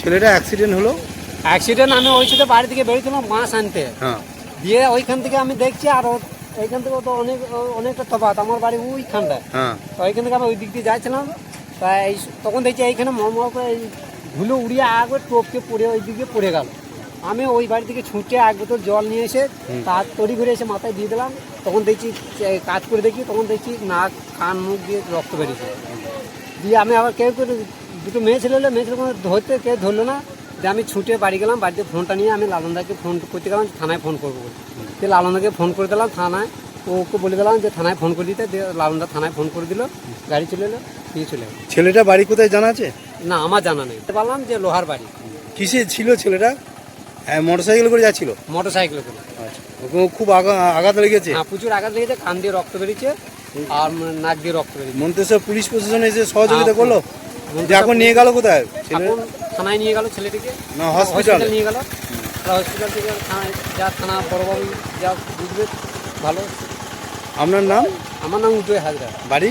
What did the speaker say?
ছেলেটা অ্যাক্সিডেন্ট হলো? অ্যাক্সিডেন্ট আমি ওই সাথে বাড়ি থেকে বেরিয়েছিলাম মাছ আনতে। হ্যাঁ। দিয়ে ওইখান থেকে আমি দেখছি আর ও- এইখান থেকে তো অনেক অনেকটা তফাৎ। আমার বাড়ি ওইখানটায় হ্যাঁ। তো ওইখান থেকে আমি ওই দিক দিয়ে যাচ্ছিলাম। তা এই তখন দেখছি এইখানে মরমর করে এই ধুলো উড়িয়ে আগে টোপকে পড়ে ওই দিকে পড়ে গেল। আমি ওই বাড়ি থেকে ছুটে এক বোতল জল নিয়ে এসে তার তড়ি ঘুরে এসে মাথায় দিয়ে দিলাম। তখন দেখছি কাজ করে দেখি তখন দেখছি নাক কান মুখ দিয়ে রক্ত বেরিয়েছে। দিয়ে আমি আবার কেউ কেউ দুটো মেয়ে ছেলে মেয়ে ছেলে কোনো ধরতে কেউ ধরলো না যে আমি ছুটে বাড়ি গেলাম বাড়িতে ফোনটা নিয়ে আমি লালনদাকে ফোন করতে গেলাম থানায় ফোন করব বলে। দিয়ে লালনদাকে ফোন করে দিলাম থানায় ওকে বলে দিলাম যে থানায় ফোন করে দিতে। লালনদা থানায় ফোন করে দিল গাড়ি চলে এলো নিয়ে চলে গেলো। ছেলেটা বাড়ি কোথায় জানা আছে? না আমার জানা নেই। বললাম যে লোহার বাড়ি। কিসে ছিল ছেলেটা? হ্যাঁ মোটর সাইকেল করে যাচ্ছিল? মোটর সাইকেলে করে। আচ্ছা খুব আঘাত লেগেছে? হ্যাঁ প্রচুর আঘাত লেগেছে কান দিয়ে রক্ত বেরিয়েছে আর নাক দিয়ে রক্ত বেরিয়েছে। মন্তেশ্বর পুলিশ প্রশাসন এসে সহযোগিতা হ্যাঁ, করল? মন্তেশ্বর যে এখন নিয়ে গেল কোথায়? থানায় নিয়ে গেল ছেলেটিকে। না হসপিটালে নিয়ে গেল। হসপিটাল থেকে থানায় যা থানা বড়বাবু যা বুঝবে ভালো। আপনার নাম? আমার নাম উদয় হাজরা। বাড়ি?